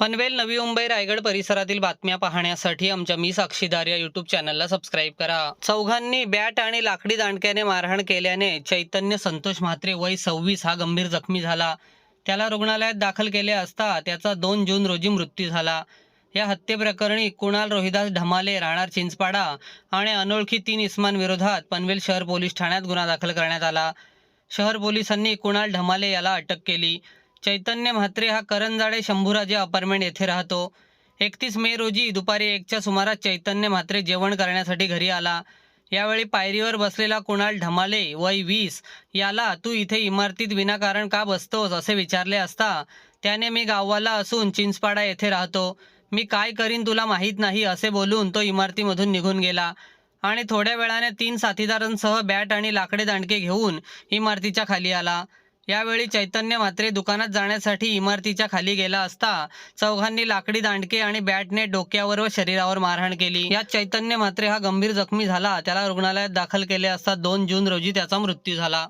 पनवेल नवी मुंबई रायगड परिसरातील बातम्या पाहण्यासाठी आमच्या मी साक्षीदार या युट्यूब चॅनलला सबस्क्राईब करा. चौघांनी बॅट आणि लाकडी दांडक्याने मारहाण केल्याने चैतन्य संतोष म्हात्रे वय सव्वीस हा गंभीर जखमी झाला. त्याला रुग्णालयात दाखल केले असता त्याचा दोन जून रोजी मृत्यू झाला. या हत्येप्रकरणी कुणाल रोहिदास ढमाले राहणार चिंचपाडा आणि अनोळखी तीन इस्मांविरोधात पनवेल शहर पोलीस ठाण्यात गुन्हा दाखल करण्यात आला. शहर पोलिसांनी कुणाल ढमाले याला अटक केली. चैतन्य म्हात्रे हा करंजाडे शंभूराजे अपार्टमेंट येथे राहतो. एकतीस मे रोजी दुपारी एकच्या सुमारास चैतन्य म्हात्रे जेवण करण्यासाठी घरी आला. यावेळी पायरीवर बसलेला कुणाल ढमाले वय वीस याला तू इथे इमारतीत विनाकारण का बसतोस? असे विचारले असता त्याने मी गाववाला असून चिंचपाडा येथे राहतो. मी काय करीन तुला माहीत नाही असे बोलून तो इमारतीमधून निघून गेला. आणि थोड्या वेळाने तीन साथीदारांसह बॅट आणि लाकडे दांडके घेऊन इमारतीच्या खाली आला. यावेळी चैतन्य मात्रे दुकानात जाण्यासाठी इमारतीच्या खाली गेला असता चौघांनी लाकडी दांडके आणि बॅटने डोक्यावर व शरीरावर मारहाण केली. यात चैतन्य मात्रे हा गंभीर जखमी झाला. त्याला रुग्णालयात दाखल केले असता दोन जून रोजी त्याचा मृत्यू झाला.